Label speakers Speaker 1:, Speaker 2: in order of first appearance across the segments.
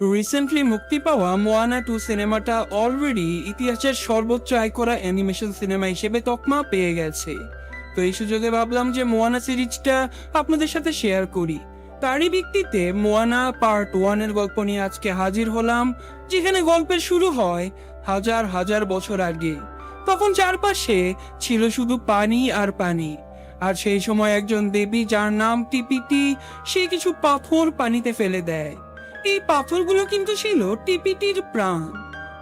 Speaker 1: Recently মুক্তি পাওয়া Moana two সিনেমাটা অলরেডি ইতিহাসের সর্বোচ্চ আয় করা অ্যানিমেশন সিনেমা হিসেবে তকমা পেয়ে গেছে। তো এই সুযোগে ভাবলাম যে মোয়ানা সিরিজটা আপনাদের সাথে শেয়ার করি। তারই ভিত্তিতে মোয়ানা পার্ট ওয়ানের গল্প নিয়ে আজকে হাজির হলাম, যেখানে গল্পের শুরু হয় হাজার হাজার বছর আগে। তখন চারপাশে ছিল শুধু পানি আর পানি। আর সেই সময় একজন দেবী যার নাম টিপিটি, সে কিছু পাথর পানিতে ফেলে দেয়। এই পাথরগুলো কিন্তু ছিল টিপিটির প্রাণ।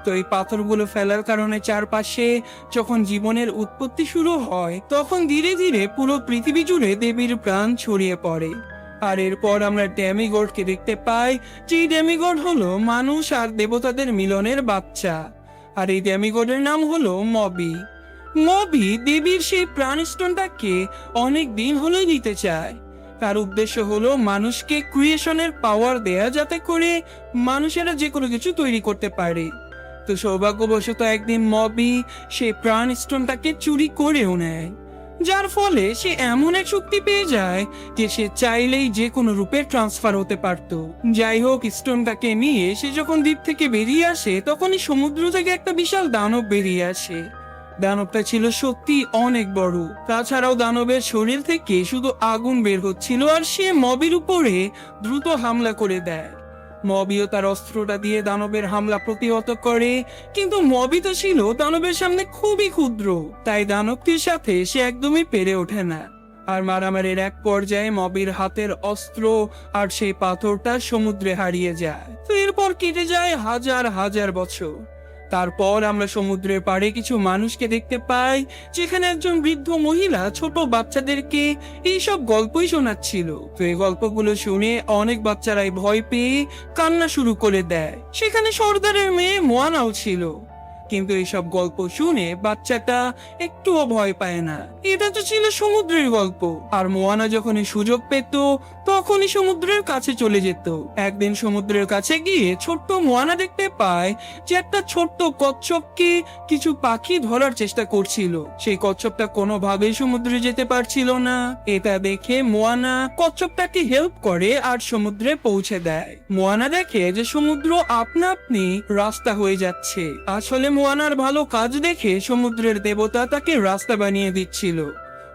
Speaker 1: তো এই পাথরগুলো ফেলার কারণে চারপাশে যখন জীবনের উৎপত্তি শুরু হয়, তখন ধীরে ধীরে পুরো পৃথিবী জুড়ে দেবীর প্রাণ ছড়িয়ে পড়ে। আর এরপর আমরা ড্যামিগডকে দেখতে পাই যে ড্যামিগড হলো মানুষ আর দেবতাদের মিলনের বাচ্চা। আর এই ড্যামিগডের নাম হলো মবি। মবি দেবীর সেই প্রাণ প্রাণস্টোনটাকে অনেক দিন হলেই দিতে চায়। তার উদ্দেশ্য হলো মানুষকে ক্রিয়েশনের পাওয়ার দেয়া যাতে করে মানুষেরা যে কোনো কিছু তৈরি করতে পারে। তো সৌভাগ্যবশত একদিন মবি সে প্রাণ স্টোনটাকে চুরি করেও নেয়, যার ফলে সে এমন এক শক্তি পেয়ে যায় যে সে চাইলেই যে কোনো রূপে ট্রান্সফার হতে পারত। যাই হোক স্টোনটাকে নিয়ে সে যখন দ্বীপ থেকে বেরিয়ে আসে, তখনই সমুদ্র থেকে একটা বিশাল দানব বেরিয়ে আসে। দানবটা ছিল সত্যি অনেক বড়। তাছাড়াও দানবের শরীর থেকে শুধু আগুন বের হচ্ছিল আর সে মবির উপরে দ্রুত হামলা করে দেয়। মবিও তার অস্ত্রটা দিয়ে দানবের হামলা প্রতিহত করে, কিন্তু মবি তো ছিল দানবের সামনে খুবই ক্ষুদ্র, তাই দানবটির সাথে সে একদমই পেরে ওঠে না। আর মারামারির এক পর্যায়ে মবির হাতের অস্ত্র আর সেই পাথরটা সমুদ্রে হারিয়ে যায়। তো এরপর কেটে যায় হাজার হাজার বছর। তারপর আমরা সমুদ্রের পাড়ে কিছু মানুষকে দেখতে পাই, যেখানে একজন বৃদ্ধ মহিলা ছোট বাচ্চাদেরকে এইসব গল্পই শোনাচ্ছিল। তো এই গল্পগুলো শুনে অনেক বাচ্চারাই ভয় পেয়ে কান্না শুরু করে দেয়। সেখানে সর্দারের মেয়ে মোয়ানাও ছিল। কিন্তু এইসব গল্প শুনে বাচ্চাটা একটুও ভয় পায় না। এটা তো ছিল সমুদ্রের গল্প। আর মোয়ানা যখনই সুযোগ পেত, তখনই সমুদ্রের কাছে চলে যেত। একদিন সমুদ্রের কাছে গিয়ে ছোট্ট মোয়ানা দেখতে পায় যে একটা ছোট্ট কচ্ছপকে কিছু পাখি ধরার চেষ্টা করছিল। সেই কচ্ছপটা কোনোভাবেই সমুদ্রে যেতে পারছিল না। এটা দেখে মোয়ানা কচ্ছপটাকে হেল্প করে আর সমুদ্রে পৌঁছে দেয়। মোয়ানা দেখে যে সমুদ্র আপনা আপনি রাস্তা হয়ে যাচ্ছে। আসলে মোয়ানার ভালো কাজ দেখে সমুদ্রের দেবতা তাকে রাস্তা বানিয়ে দিচ্ছিল।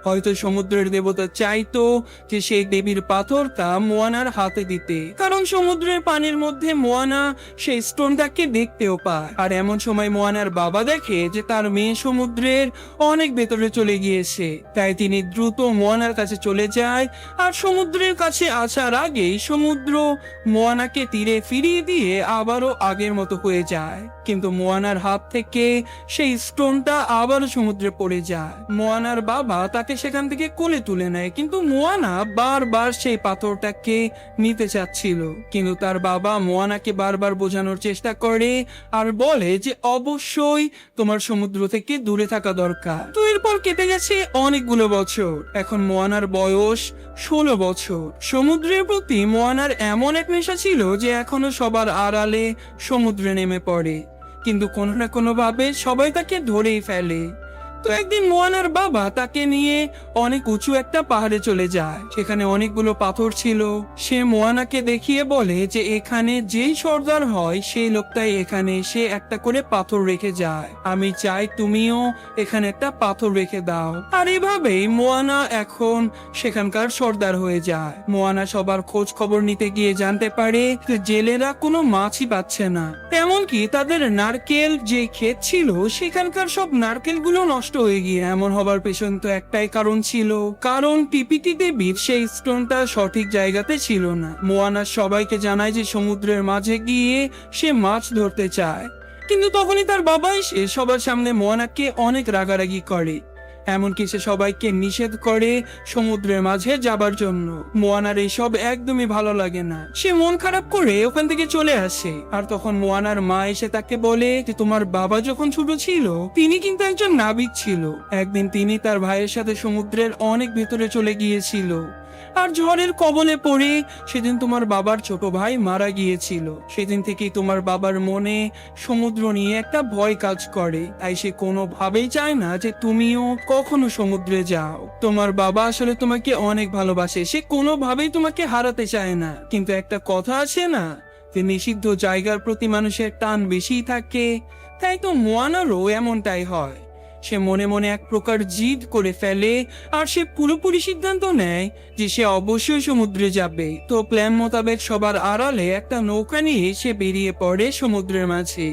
Speaker 1: হয়তো সমুদ্রের দেবতা চাইতো যে সেই দেবীর পাথরটা মোয়ানার হাতে দিতে। কারণ সমুদ্রের পানির মধ্যে মোয়ানা সেই স্টোনটাকে দেখতেও পায়। আর এমন সময় মোয়ানার বাবা দেখে যে তার মেয়ে সমুদ্রের অনেক ভেতরে চলে গিয়েছে। তাই তিনি দ্রুত মোয়ানার কাছে চলে যায় আর সমুদ্রের কাছে আসার আগেই সমুদ্র মোয়ানাকে তীরে ফিরিয়ে দিয়ে আবারও আগের মতো হয়ে যায়। কিন্তু মোয়ানার হাত থেকে সেই স্টোনটা আবারও সমুদ্রে পড়ে যায়। মোয়ানার বাবা তাকে সেখান থেকে কোলে তুলে নেয়। কিন্তু মোয়ানা বারবার সেই পাথরটাকে নিতে চাচ্ছিল। কিন্তু তার বাবা মোয়ানাকে বারবার বোঝানোর চেষ্টা করে আর বলে যে অবশ্যই তোমার সমুদ্র থেকে দূরে থাকা দরকার। তো এরপর কেটে গেছে অনেকগুলো বছর। এখন মোয়ানার বয়স ষোলো বছর। সমুদ্রের প্রতি মোয়ানার এমন এক নেশা ছিল যে এখনও সবার আড়ালে সমুদ্রে নেমে পড়ে। কিন্তু কোনো না কোনো ভাবে সবাই তাকে ধরেই ফেলে। তো একদিন মোয়ানার বাবা তাকে নিয়ে অনেক উঁচু একটা পাহাড়ে চলে যায়। সেখানে অনেকগুলো পাথর ছিল। সে মোয়ানাকে দেখিয়ে বলে যে এখানে যেই সর্দার হয়, সেই লোকটাই এখানে সে একটা করে পাথর রেখে যায়। আমি চাই তুমিও এখানে একটা পাথর রেখে দাও। আর এভাবেই মোয়ানা এখন সেখানকার সর্দার হয়ে যায়। মোয়ানা সবার খোঁজ খবর নিতে গিয়ে জানতে পারে যে জেলেরা কোনো মাছই পাচ্ছে না। এমনকি তাদের নারকেল যে ক্ষেত ছিল, সেখানকার সব নারকেলগুলো নষ্ট হয়ে গিয়ে এমন হবার পেছন তো একটাই কারণ ছিল। কারণ পিপিটি দেবীর সেই স্টোনটা সঠিক জায়গাতে ছিল না। মোয়ানা সবাইকে জানায় যে সমুদ্রের মাঝে গিয়ে সে মাছ ধরতে চায়। কিন্তু তখনই তার বাবা এসে সবার সামনে মোয়ানাকে অনেক রাগারাগি করে। এমনকি সে সবাইকে নিষেধ করে সমুদ্রের মাঝে যাবার জন্য। মোয়ানার এইসব একদমই ভালো লাগে না। সে মন খারাপ করে ওখান থেকে চলে আসে। আর তখন মোয়ানার মা এসে তাকে বলে যে, তোমার বাবা যখন ছোট ছিল, তিনি কিন্তু একজন নাবিক ছিল। একদিন তিনি তার ভাইয়ের সাথে সমুদ্রের অনেক ভেতরে চলে গিয়েছিল। আর ঝড়ের কবলে পড়ে সেদিন তোমার বাবার ছোট ভাই মারা গিয়েছিল। সেদিন থেকেই তোমার বাবার মনে সমুদ্র নিয়ে একটা ভয় কাজ করে। তাই সে কোনোভাবেই চায় না যে তুমিও কখনো সমুদ্রে যাও। তোমার বাবা আসলে তোমাকে অনেক ভালোবাসে। সে কোনোভাবেই তোমাকে হারাতে চায় না। কিন্তু একটা কথা আছে না, যে নিষিদ্ধ জায়গার প্রতি মানুষের টান বেশিই থাকে, তাই তো মোয়ানারও এমনটাই হয়। সে মনে মনে এক প্রকার জিদ করে ফেলে, আর সে পুরোপুরি সিদ্ধান্ত নেয় যে সে অবশ্যই সমুদ্রে যাবে। তো প্ল্যান মোতাবেক সবার আড়ালে একটা নৌকা নিয়ে সে বেরিয়ে পড়ে সমুদ্রের মাঝে।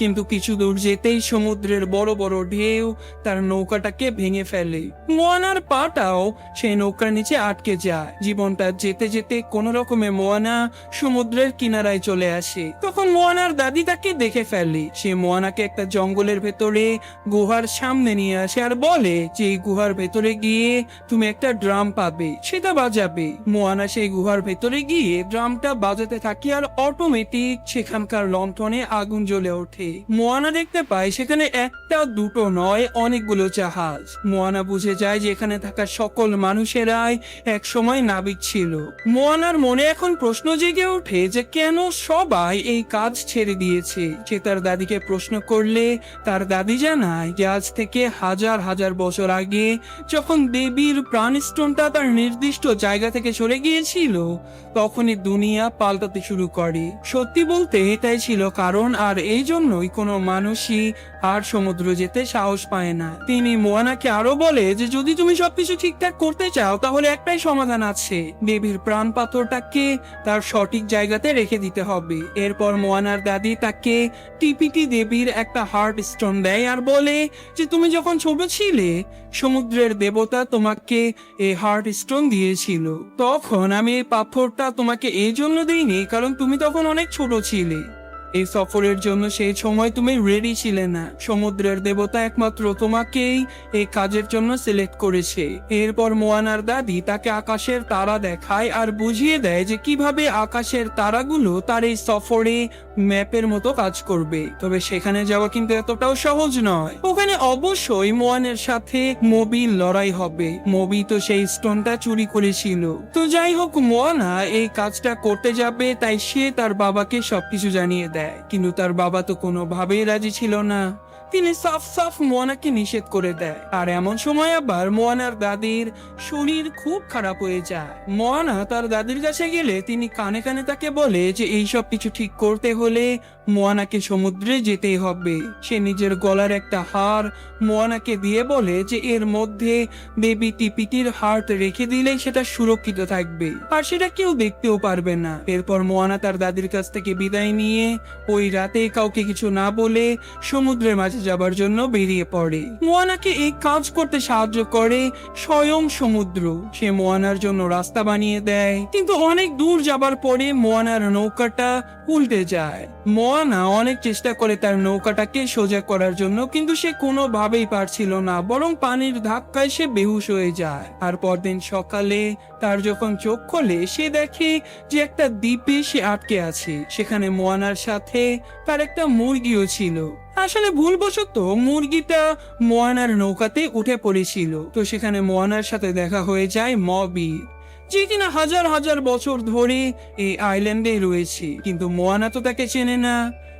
Speaker 1: কিন্তু কিছু দূর যেতেই সমুদ্রের বড় বড় ঢেউ তার নৌকাটাকে ভেঙে ফেলে। মোয়ানার পাটাও সেই নৌকার নিচে আটকে যায়। জীবনটা যেতে যেতে কোন রকমে মোয়ানা সমুদ্রের কিনারায় চলে আসে। তখন মোয়ানার দাদি তাকে দেখে ফেলে। সে মোয়ানাকে একটা জঙ্গলের ভেতরে গুহার সামনে নিয়ে আসে আর বলে যে এই গুহার ভেতরে গিয়ে তুমি একটা ড্রাম পাবে, সেটা বাজাবে। মোয়ানা সেই গুহার ভেতরে গিয়ে ড্রামটা বাজাতে থাকে আর অটোমেটিক সেখানকার লন্ঠনে আগুন জ্বলে ওঠে। মোয়ানা দেখতে পায় সেখানে একটা, দুটো, নয় অনেকগুলো জাহাজ। মোয়ানা বুঝে যায় যে এখানে থাকা সকল মানুষেরাই এক সময় নাবিক ছিল। মোয়ানার মনে এখন প্রশ্ন জেগে ওঠে যে কেন সবাই এই কাজ ছেড়ে দিয়েছে? সে তার দাদিকে প্রশ্ন করলে তার দাদি জানায় যে আজ থেকে হাজার হাজার বছর আগে যখন দেবীর প্রাণস্টোনটা তার নির্দিষ্ট জায়গা থেকে সরে গিয়েছিল, তখনই দুনিয়া পাল্টাতে শুরু করে। সত্যি বলতে এটাই ছিল কারণ, আর এই জন্যই কোনো মানুষই আর সমুদ্র যেতে সাহস পায় না। তিনি মোয়ানাকে আরও বলে যে, যদি তুমি সবকিছু ঠিকঠাক করতে চাও, তাহলে একটাই সমাধান আছে। দেবীর প্রাণ পাথরটাকে তার সঠিক জায়গাতে রেখে দিতে হবে। এরপর মোয়ানার দাদি তাকে টিপিটি দেবীর একটা হার্ট স্টোন দেয় আর বলে যে, তুমি যখন ছোট ছিলে, সমুদ্রের দেবতা তোমাকে এই হার্ট স্টোন দিয়েছিল। তখন আমি এই পাথরটা তোমাকে এই জন্য দিইনি, কারণ তুমি তখন অনেক ছোট ছিলে। এই সফরের জন্য সেই সময় তুমি রেডি ছিলে না। সমুদ্রের দেবতা একমাত্র তোমাকেই এই কাজের জন্য সিলেক্ট করেছে। এরপর মোয়ানার দাদি তাকে আকাশের তারা দেখায় আর বুঝিয়ে দেয় যে কীভাবে আকাশের তারাগুলো তার এই সফরে ম্যাপের মতো কাজ করবে। তবে সেখানে যাওয়া কিন্তু এতটাও সহজ নয়। ওখানে অবশ্যই মোয়ানের সাথে মবির লড়াই হবে। মবি তো সেই স্টোনটা চুরি করেছিল। তো যাই হোক, মোয়ানা এই কাজটা করতে যাবে, তাই সে তার বাবাকে সবকিছু জানিয়ে দেয়। কিন্তু তার বাবা তো কোনোভাবেই রাজি ছিল না। তিনি সাফ সাফ মোয়ানাকে নিষেধ করে দেয়। আর এমন সময় আবার মোয়ানার দাদির শরীর খুব খারাপ হয়ে যায়। মোয়ানা তার দাদির কাছে গেলে তিনি কানে কানে তাকে বলে যে, এইসব কিছু ঠিক করতে হলে মোয়ানাকে সমুদ্রে যেতেই হবে। সে নিজের গলার একটা হার মোয়ানাকে দিয়ে বলে যে, এর মধ্যে বেবি টিপিটির হার্ট রেখে দিলেই সেটা সুরক্ষিত থাকবে। আর সেটা কেউ দেখতেও পারবে না। এরপর মোয়ানা তার দাদির কাছ থেকে বিদায় নিয়ে ওই রাতে কাউকে কিছু না বলে সমুদ্রের মাঝে যাবার জন্য বেরিয়ে পড়ে। মোয়ানাকে এই কাজ করতে সাহায্য করে স্বয়ং সমুদ্র। সে মোয়ানার জন্য রাস্তা বানিয়ে দেয়, কিন্তু অনেক দূর যাবার পরে মোয়ানার নৌকাটা উল্টে যায়। মোয়ানা অনেক চেষ্টা করে তার নৌকাটাকে সোজা করার জন্য, কিন্তু সে কোনোভাবেই পারছিল না, বরং পানির ধাক্কায় সে বেহুশ হয়ে যায়। আর পরদিন সকালে তার যখন চোখ খোলে, সে দেখে যে একটা দ্বীপে সে আটকে আছে। সেখানে মোয়ানার সাথে তার একটা মুরগিও ছিল। আসলে ভুলবশত মুরগিটা মোয়ানার নৌকাতে উঠে পড়েছিল। তো সেখানে মোয়ানার সাথে দেখা হয়ে যায় মবি। যে কিনা হাজার হাজার বছর ধরে এই আইল্যান্ডে রয়েছে। কিন্তু মোয়ানা তো তাকে চেনে না।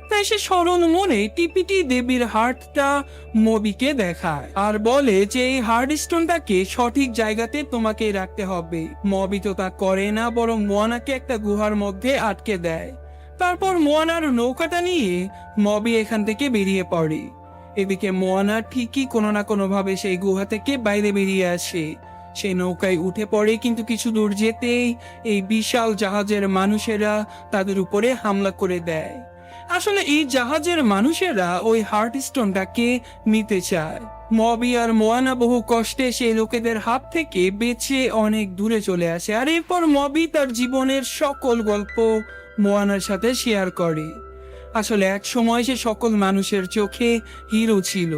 Speaker 1: তাই সে সরল মনে টিপিটি দেবীর হার্টটা মবিকে দেখায় আর বলে যে এই হার্ড স্টোনটাকে সঠিক জায়গাতে তোমাকে রাখতে হবে। মবি তো তা করে না, বরং মোয়ানাকে একটা গুহার মধ্যে আটকে দেয়। তারপর মোয়ানার নৌকাটা নিয়ে মবি এখান থেকে বেরিয়ে পড়ে। এদিকে মোয়ানা ঠিকই কোনো না কোনো ভাবে সেই গুহা থেকে বাইরে বেরিয়ে আসে। সেই নৌকায় উঠে পড়ে, কিন্তু কিছু দূর যেতেই এই বিশাল জাহাজের মানুষেরা তাদের উপরে হামলা করে দেয়। আসলে এই জাহাজের মানুষেরা ওই হার্ট স্টোনটাকে নিতে চায়। মবি আর মোয়ানা বহু কষ্টে সেই লোকেদের হাত থেকে বেঁচে অনেক দূরে চলে আসে, আর এরপর মবি তার জীবনের সকল গল্প মোয়ানার সাথে শেয়ার করে। আসলে এক সময় সে সকল মানুষের চোখে হিরো ছিল।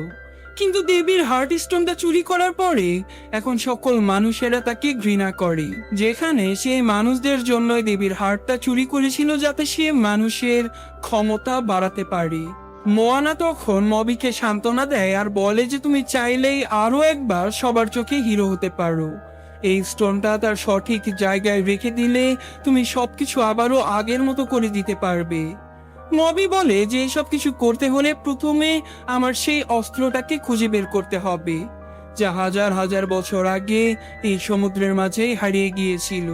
Speaker 1: কিন্তু দেবীর হার্ট স্টোনটা চুরি করার পরে এখন সকল মানুষেরা তাকে ঘৃণা করে। যেখানে সে মানুষদের জন্যই দেবীর হার্টটা চুরি করেছিল যাতে সে মানুষের ক্ষমতা বাড়াতে পারে। মোয়ানা তখন মবিকে সান্ত্বনা দেয় আর বলে যে তুমি চাইলেই আরও একবার সবার চোখে হিরো হতে পারো। এই স্টোনটা তার সঠিক জায়গায় রেখে দিলে তুমি সবকিছু আবারও আগের মতো করে দিতে পারবে। মবি বলে যে এসব কিছু করতে হলে প্রথমে আমার সেই অস্ত্রটাকে খুঁজে বের করতে হবে, যা হাজার হাজার বছর আগে এই সমুদ্রের মাঝেই হারিয়ে গিয়েছিল।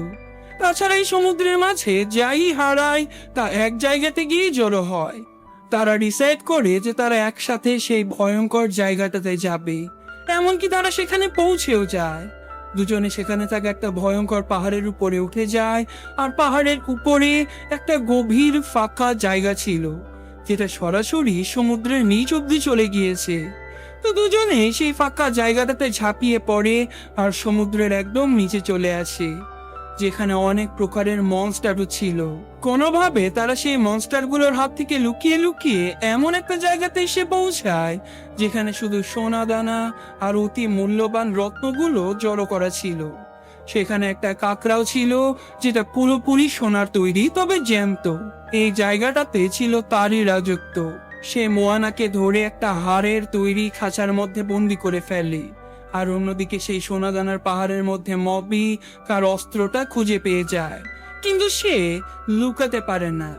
Speaker 1: তাছাড়া এই সমুদ্রের মাঝে যাই হারায়, তা এক জায়গাতে গিয়ে জড়ো হয়। তারা ডিসাইড করে যে তারা একসাথে সেই ভয়ঙ্কর জায়গাটাতে যাবে, এমনকি তারা সেখানে পৌঁছেও যায়। দুজনে সেখানে থাকে, একটা ভয়ঙ্কর পাহাড়ের উপরে উঠে যায়, আর পাহাড়ের উপরে একটা গভীর ফাঁকা জায়গা ছিল, যেটা সরাসরি সমুদ্রের নিচ অব্দি চলে গিয়েছে। তো দুজনে সেই ফাঁকা জায়গাটাতে ঝাঁপিয়ে পড়ে, আর সমুদ্রের একদম নিচে চলে আসে। যেখানে অনেক প্রকারের মনস্টারও ছিল। কোনোভাবে তারা সেই মনস্টারগুলোর হাত থেকে লুকিয়ে লুকিয়ে এমন একটা জায়গাতে এসে পৌঁছায়, যেখানে শুধু সোনা দানা আর অতি মূল্যবান রত্নগুলো জড়ো করা ছিল। সেখানে একটা কাকড়াও ছিল, যেটা পুরোপুরি সোনার তৈরি, তবে জ্যান্ত। এই জায়গাটাতে ছিল তারই রাজত্ব। সে মোয়ানাকে ধরে একটা হাড়ের তৈরি খাঁচার মধ্যে বন্দি করে ফেলে। আর অন্যদিকে সেই সোনাদানার পাহাড়ের মধ্যে মবি কার অস্ত্রটা খুঁজে পেয়ে যায়। কিন্তু সে লুকাতে পারে না।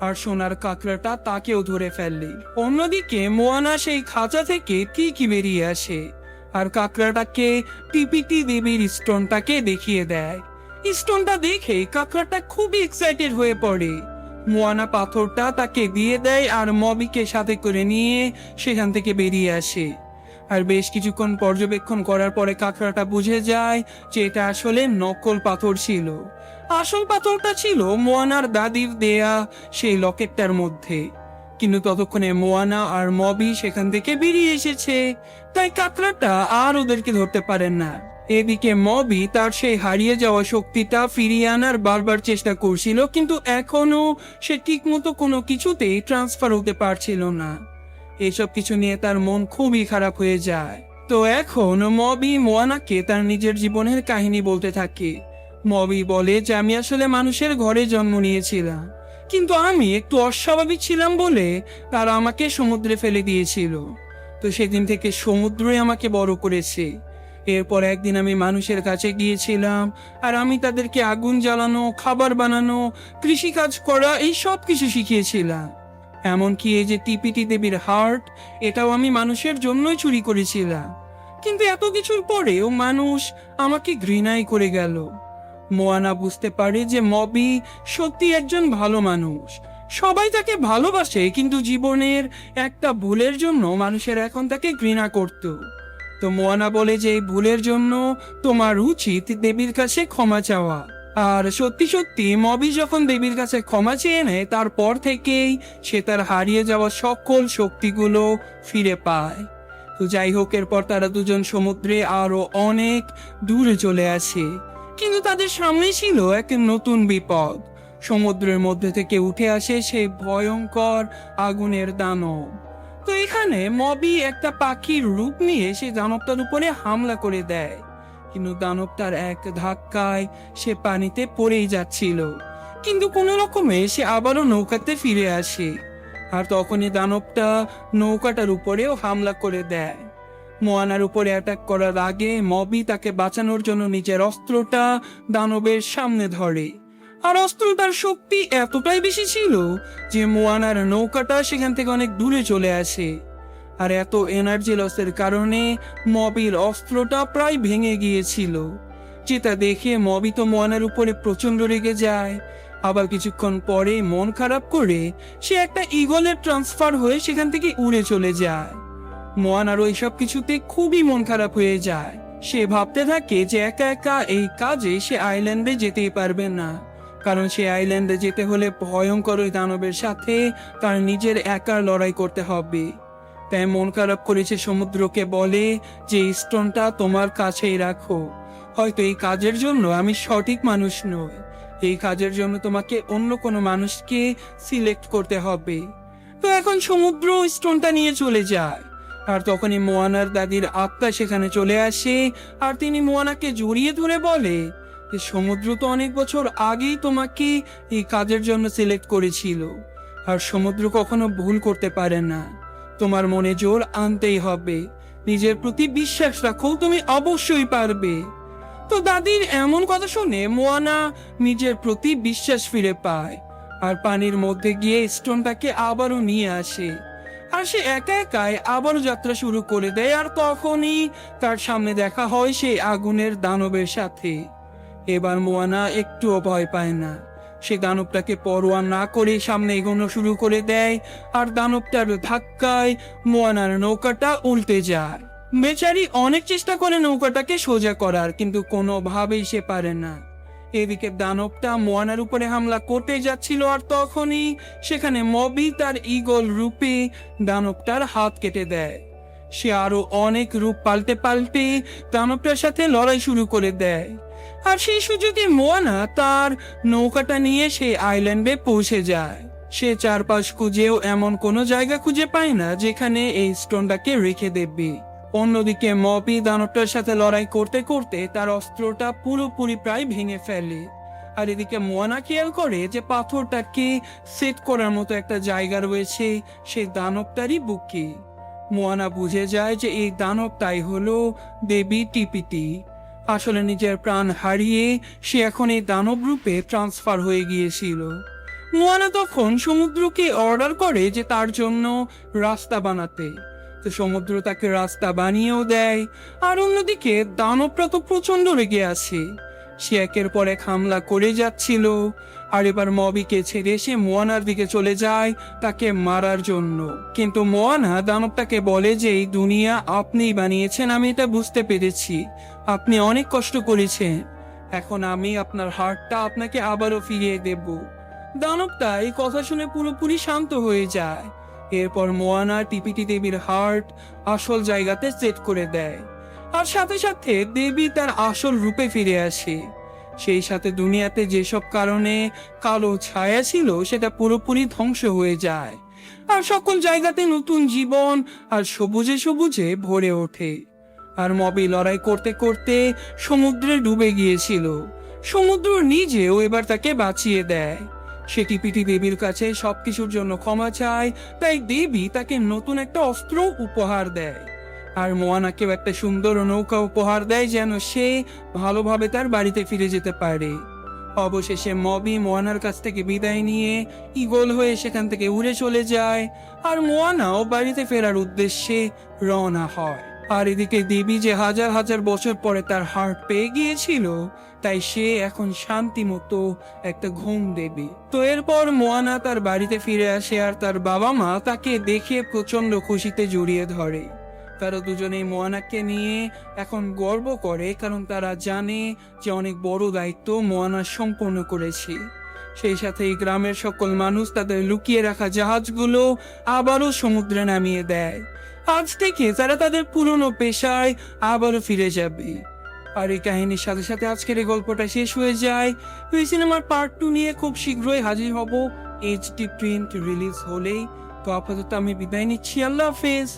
Speaker 1: আর সোনার কাঁকড়াটা তাকেও ধরে ফেললে অন্যদিকে মোয়ানা সেই খাঁচা থেকে ঠিকই বেরিয়ে আসে। আর কাঁকড়াটাকে টিপিটি দেবীর স্টোনটাকে দেখিয়ে দেয়। স্টোনটা দেখে কাঁকড়াটা খুবই এক্সাইটেড হয়ে পড়ে। মোয়ানা পাথরটা তাকে দিয়ে দেয় আর মবিকে সাথে করে নিয়ে সেখান থেকে বেরিয়ে আসে। আর বেশ কিছুক্ষণ পর্যবেক্ষণ করার পরে কাঁকড়াটা বুঝে যায় যে এটা আসলে নকল পাথর ছিল। আসল পাথরটা ছিল মোয়ানার দাদির দেয়া সেই লকেটটার মধ্যে। কিন্তু ততক্ষণে মোয়ানা আর মবি সেখান থেকে বেরিয়ে এসেছে। তাই কাঁকড়াটা আর ওদেরকে ধরতে পারেন না। এদিকে মবি তার সেই হারিয়ে যাওয়া শক্তিটা ফিরিয়ে আনার বারবার চেষ্টা করছিল, কিন্তু এখনও সে ঠিকমতো কোনো কিছুতেই ট্রান্সফার হতে পারছিল না। এসব কিছু নিয়ে তার মন খুবই খারাপ হয়ে যায়। তো এখন মবি মোয়ানাকে তার নিজের জীবনের কাহিনী বলতে থাকে। মবি বলে যে, আমি আসলে মানুষের ঘরে জন্ম নিয়েছিলাম। কিন্তু আমি একটু অস্বাভাবিক ছিলাম বলে তারা আমাকে সমুদ্রে ফেলে দিয়েছিল। তো সেদিন থেকে সমুদ্রই আমাকে বড় করেছে। এরপর একদিন আমি মানুষের কাছে গিয়েছিলাম আর আমি তাদেরকে আগুন জ্বালানো, খাবার বানানো, কৃষিকাজ করা, এই সব কিছু শিখিয়েছিলাম। এমনকি এই যে টিপিটি দেবীর হার্ট, এটাও আমি মানুষের জন্যই চুরি করেছিলাম। কিন্তু এত কিছুর পরেও মানুষ আমাকে ঘৃণাই করে গেল। মোয়ানা বুঝতে পারে যে মবি সত্যি একজন ভালো মানুষ। সবাই তাকে ভালোবাসে, কিন্তু জীবনের একটা ভুলের জন্য মানুষের এখন তাকে ঘৃণা করত। তো মোয়ানা বলে যে এই ভুলের জন্য তোমার উচিত দেবীর কাছে ক্ষমা চাওয়া। আর সত্যি সত্যি মবি যখন দেবীর কাছে ক্ষমা চেয়ে নেয়, তারপর থেকেই সে তার হারিয়ে যাওয়া সকল শক্তিগুলো ফিরে পায়। তো যাই হোক, এরপর তারা দুজন সমুদ্রে আরও অনেক দূরে চলে আসে। কিন্তু তাদের সামনে ছিল এক নতুন বিপদ। সমুদ্রের মধ্যে থেকে উঠে আসে সেই ভয়ঙ্কর আগুনের দানব। তো এখানে মবি একটা পাখির রূপ নিয়ে সেই দানবটার উপরে হামলা করে দেয়। কিন্তু দানবটার এক ধাক্কায় সে পানিতে পড়েই যাচ্ছিল। কিন্তু কোনো রকমে সে আবারও নৌকাতে ফিরে আসে। আর তখনই দানবটা নৌকাটার উপরেও হামলা করে দেয়। মোয়ানার উপরে অ্যাটাক করার আগে মবি তাকে বাঁচানোর জন্য নিজের অস্ত্রটা দানবের সামনে ধরে। আর অস্ত্রটার শক্তি এতটাই বেশি ছিল যে মোয়ানার নৌকাটা সেখান থেকে অনেক দূরে চলে আসে। আর এত এনার্জি লসের কারণে মবির অস্ত্রটা প্রায় ভেঙে গিয়েছিল। যেটা দেখে মবি তো মোয়ানার উপরে প্রচণ্ড রেগে যায়। আবার কিছুক্ষণ পরে মন খারাপ করে সে একটা ইগলের ট্রান্সফার হয়ে সেখান থেকে উড়ে চলে যায়। মন ওই সব কিছুতে খুবই মন খারাপ হয়ে যায়। সে ভাবতে থাকে যে একা একা এই কাজে সে আইল্যান্ডে যেতেই পারবে না। কারণ সে আইল্যান্ডে যেতে হলে ভয়ঙ্কর ওই দানবের সাথে তার নিজের একার লড়াই করতে হবে। তাই মন খারাপ করেছে সমুদ্রকে বলে যে, স্টোনটা তোমার কাছেই রাখো। হয়তো এই কাজের জন্য আমি সঠিক মানুষ নই। এই কাজের জন্য তোমাকে অন্য কোনো মানুষকে সিলেক্ট করতে হবে। তো এখন সমুদ্র স্টোনটা নিয়ে চলে যায়। আর তখনই মোয়ানার দাদির আত্মা সেখানে চলে আসে আর তিনি মোয়ানাকে জড়িয়ে ধরে বলে যে, সমুদ্র তো অনেক বছর আগেই তোমাকে এই কাজের জন্য সিলেক্ট করেছিল। আর সমুদ্র কখনো ভুল করতে পারে না। তোমার মনে জোর আনতেই হবে। নিজের প্রতি বিশ্বাস রাখো, তুমি অবশ্যই পারবে। তো দাদির এমন কথা শুনে মোয়ানা নিজের প্রতি বিশ্বাস ফিরে পায় আর পানির মধ্যে গিয়ে স্টোনটাকে আবারও নিয়ে আসে। আর সে একা একাই আবারও যাত্রা শুরু করে দেয় আর তখনই তার সামনে দেখা হয় সেই আগুনের দানবের সাথে। এবার মোয়ানা একটুও ভয় পায় না। সে দানবটাকে পরোয়া না করে সামনে এগোনো শুরু করে দেয়, আর দানবটার ধাক্কায় মোয়ানার নৌকাটা উল্টে যায়। বেচারি অনেক চেষ্টা করে নৌকাটাকে সোজা করার, কিন্তু কোনোভাবেই সে পারে না। এদিকে দানবটা মোয়ানার উপরে হামলা করতে যাচ্ছিল, আর তখনই সেখানে মবি তার ইগল রূপে দানবটার হাত কেটে দেয়। সে আরও অনেক রূপ পাল্টে পাল্টে দানবটার সাথে লড়াই শুরু করে দেয়। আর সেই সুযোগে মোয়ানা তার নৌকাটা নিয়ে সেই আইল্যান্ডে পৌঁছে যায়। সে চারপাশ খুঁজেও এমন কোনো জায়গা খুঁজে পায় না যেখানে এই স্টোনটাকে রেখে দেবে। অন্যদিকে মপি দানবটার সাথে লড়াই করতে করতে তার অস্ত্রটা পুরোপুরি প্রায় ভেঙে ফেলে। আর এদিকে মোয়ানা খেয়াল করে যে পাথরটাকে সেট করার মতো একটা জায়গা রয়েছে সেই দানবটারই বুকে। মোয়ানা বুঝে যায় যে এই দানবটাই হলো দেবী টিপিটি। আসলে নিজের প্রাণ হারিয়ে সে এখন এই দানব রূপে ট্রান্সফার হয়ে গিয়েছিল। মোয়ানা তখন সমুদ্রকে অর্ডার করে যে তার জন্য রাস্তা বানাতে। তো সমুদ্র তাকে রাস্তা বানিয়েও দেয়, আর অন্যদিকে দানবরা তো প্রচণ্ড রেগে আছে। সে একের পর এক হামলা করে যাচ্ছিল। আর এবার মবিকে ছেড়ে সে মোয়ানার দিকে চলে যায় তাকে মারার জন্য। কিন্তু মোয়ানা দানবটাকে বলে যে, এই দুনিয়া আপনিই বানিয়েছেন, আমি এটা বুঝতে পেরেছি। আপনি অনেক কষ্ট করেছেন। এখন আমি আপনার হার্টটা আপনাকে আবারও ফিরিয়ে দেব। দানবটা এই কথা শুনে পুরোপুরি শান্ত হয়ে যায়। এরপর মোয়ানা টিপিটি দেবীর হার্ট আসল জায়গাতে সেট করে দেয়। আর সাথে সাথে দেবী তার আসল রূপে ফিরে আসে। সেই সাথে দুনিয়াতে যেসব কারণে কালো ছায়া ছিল, সেটা পুরোপুরি ধ্বংস হয়ে যায়। আর সকল জায়গাতে নতুন জীবন আর সবুজে সবুজে ভরে ওঠে। আর মবি লড়াই করতে করতে সমুদ্রে ডুবে গিয়েছিল। সমুদ্র নিজেও এবার তাকে বাঁচিয়ে দেয়। সে টিপিটি দেবীর কাছে সবকিছুর জন্য ক্ষমা চায়, তাই দেবী তাকে নতুন একটা অস্ত্র উপহার দেয়। আর মোয়ানাকেও একটা সুন্দর নৌকা উপহার দেয় যেন সে ভালোভাবে তার বাড়িতে ফিরে যেতে পারে। অবশেষে মবি মোয়ানার কাছ থেকে বিদায় নিয়ে ইগল হয়ে সেখান থেকে উড়ে চলে যায় আর মোয়ানাও বাড়িতে ফেরার উদ্দেশ্যে রওনা হয়। আর এদিকে দেবী যে হাজার হাজার বছর পরে তার হার্ট পেয়ে গিয়েছিল, তাই সে এখন শান্তি মতো একটা ঘুম দেবে। তো এরপর মোয়ানা তার বাড়িতে ফিরে আসে আর তার বাবা মা তাকে দেখে প্রচণ্ড খুশিতে জড়িয়ে ধরে। তারা দুজনেই মোয়ানাকে নিয়ে এখন গর্ব করে, কারণ তারা জানে যে অনেক বড় দায়িত্ব মোয়ানা সম্পন্ন করেছে। সেই সাথে এই গ্রামের সকল মানুষ তাদের লুকিয়ে রাখা জাহাজগুলো আবারও সমুদ্রে নামিয়ে দেয়। আজ থেকে তারা তাদের পুরনো পেশায় আবারও ফিরে যাবে। আর এই কাহিনীর সাথে সাথে আজকের এই গল্পটা শেষ হয়ে যায়। এই সিনেমার পার্ট টু নিয়ে খুব শীঘ্রই হাজির হব। এইচডি প্রিন্ট রিলিজ হলেই। তো আপাতত আমি বিদায় নিচ্ছি। আল্লাহ হাফেজ।